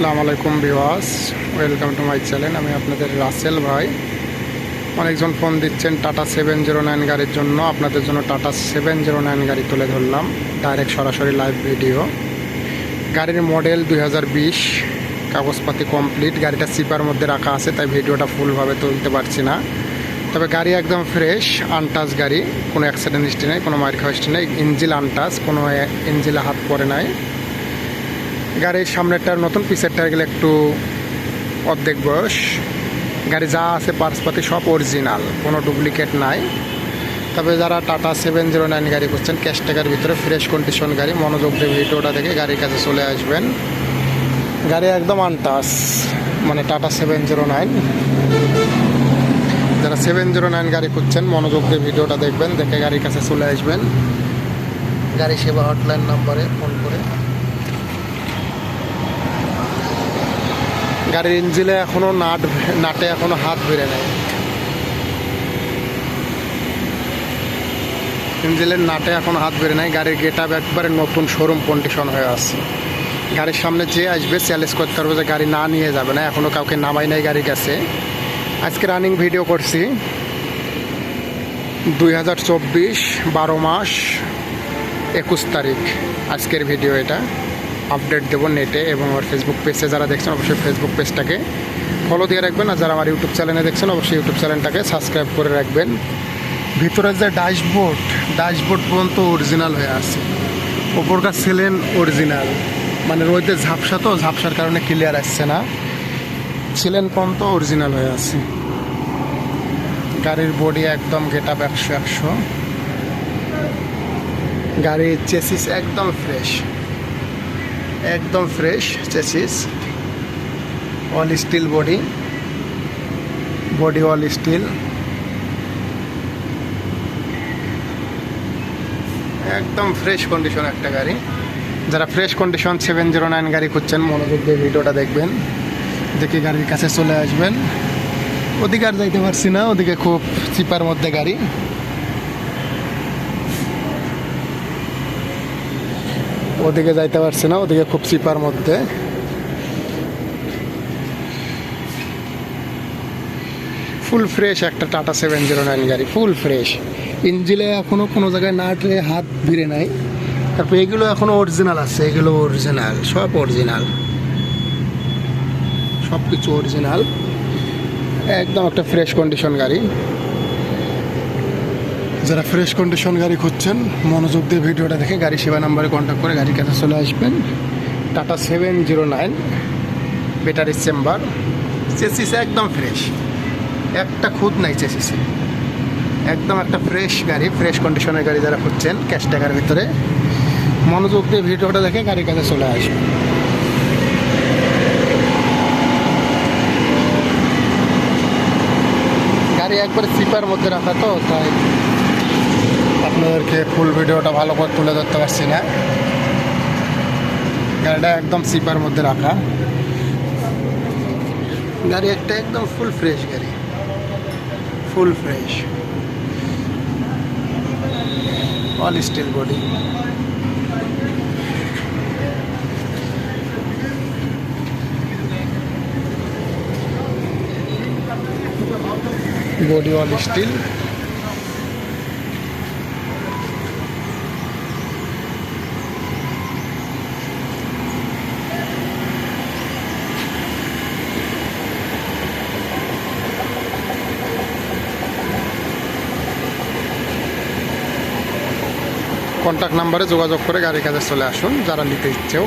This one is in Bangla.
আসসালামু আলাইকুম বিওয়াস ওয়েলকাম টু মাই চ্যানেল আমি আপনাদের রাসেল ভাই। অনেকজন ফোন দিচ্ছেন টাটা সেভেন জিরো নাইন গাড়ির জন্য। আপনাদের জন্য টাটা সেভেন জিরো নাইন গাড়ি তুলে ধরলাম। ডাইরেক্ট সরাসরি লাইভ ভিডিও গাড়ির মডেল দুই হাজার বিশ। কাগজপাতি কমপ্লিট গাড়িটা সিপার মধ্যে রাখা আছে, তাই ভিডিওটা ফুলভাবে তুলতে পারছি না। তবে গাড়ি একদম ফ্রেশ আনটাচ গাড়ি। কোনো অ্যাক্সিডেন্ট হিস্ট্রি নেই, কোনো খাওয়া হিস্ট্রি নেই। ইঞ্জিল আনটাচ কোনো ইঞ্জিলে হাত পড়ে নাই। গাড়ির সামনেরটার নতুন পিসের টায়ারগুলো একটু অর্ধেক বয়স। গাড়ি যা আছে পার্সপাতি সব অরিজিনাল কোনো ডুপ্লিকেট নাই। তবে যারা টাটা সেভেন জিরো নাইন গাড়ি করছেন ক্যাশ টাকার ভিতরে ফ্রেশ কন্ডিশন গাড়ি, মনোযোগ দিয়ে ভিডিওটা দেখে গাড়ির কাছে চলে আসবেন। গাড়ি একদম আনটাস মানে টাটা সেভেন জিরো নাইন যারা সেভেন জিরো নাইন গাড়ি খুঁজছেন, মনোযোগ দিয়ে ভিডিওটা দেখবেন, দেখে গাড়ির কাছে চলে আসবেন। গাড়ি সেবা হটলাইন নম্বরে ফোন করে। গাড়ির ইঞ্জিলে এখনও নাট, নাটে এখনও হাত বেড়ে নেয় ইঞ্জিলের নাটে এখন হাত বেড়ে নেয় গাড়ির গেট আপ একবারে নতুন শোরুম কন্ডিশন হয়ে আছে। গাড়ির সামনে যে আসবে চ্যালেঞ্জ করতে পারবে যে গাড়ি না নিয়ে যাবে না এখনও কাউকে নামাই নাই গাড়ির কাছে। আজকে রানিং ভিডিও করছি। দুই হাজার চব্বিশ বারো মাস একুশ তারিখ, আজকের ভিডিও এটা। আপডেট দেবো নেটে এবং আমার ফেসবুক পেজে যারা দেখছেন, অবশ্যই ফেসবুক পেজটাকে ফলো দিয়ে রাখবেন। আর যারা আমার ইউটিউব চ্যানেলে দেখছেন, অবশ্যই ইউটিউব চ্যানেলটাকে সাবস্ক্রাইব করে রাখবেন। ভিতরের যে ড্যাশবোর্ড ড্যাশবোর্ড পর্যন্ত অরিজিনাল হয়ে আছে। ওপরকার সেলেন অরিজিনাল মানে রোদে ঝাপসা তো, ঝাপসার কারণে ক্লিয়ার আসছে না। ছিলেন পর্যন্ত অরিজিনাল হয়ে আছে। গাড়ির বডি একদম গেট আপ একশো একশো। গাড়ির চেসিস একদম ফ্রেশ একদম fresh chassis all steel body body all steel একদম ফ্রেশ কন্ডিশন একটা গাড়ি। যারা fresh condition seven zero nine গাড়ি খুঁজছেন, মনোযোগ দিয়ে ভিডিওটা দেখবেন। দেখে গাড়ির কাছে চলে আসবেন। ওদিকে আর যাইতে পারছি না, ওদিকে খুব চিপার মধ্যে গাড়ি। ওদিকে যাইতে পারছি না, ওদিকে খুব চিপার মধ্যে। ফুল ফ্রেশ একটা টাটা সেভেন জিরো নাইন গাড়ি ফুল ফ্রেশ ইঞ্জিলে এখনও কোনো জায়গায় না নাটে হাত ভিড়ে নাই। তারপর এগুলো এখনও অরিজিনাল আছে, এগুলো অরিজিনাল সব অরিজিনাল সব কিছু অরিজিনাল একদম একটা ফ্রেশ কন্ডিশন গাড়ি। যারা ফ্রেশ কন্ডিশন গাড়ি খুঁজছেন, মনোযোগ দিয়ে ভিডিওটা দেখে গাড়ি সেবা নাম্বারে কন্ট্যাক্ট করে গাড়ির কাছে চলে আসবেন। Tata seven zero nine battery chamber চেসিসে একদম ফ্রেশ একটা খুদ নাই চেসিসে একদম একটা ফ্রেশ গাড়ি ফ্রেশ কন্ডিশনের গাড়ি যারা খুঁজছেন ক্যাশ টাকার ভিতরে। মনোযোগ দিয়ে ভিডিওটা দেখে গাড়ির কাছে চলে আসবেন। গাড়ি একবারে সিপার মধ্যে রাখা তো, তাই আপনাদেরকে ফুল ভিডিওটা ভালো করে তুলে ধরতে পারছি না। গাড়িটা একদম সিপার মধ্যে রাখা। গাড়ি একটা একদম ফুল ফ্রেশ গাড়ি। Full fresh all steel body body all steel contact নাম্বারে যোগাযোগ করে গাড়ির কাছে চলে আসুন যারা নিতে ইচ্ছেও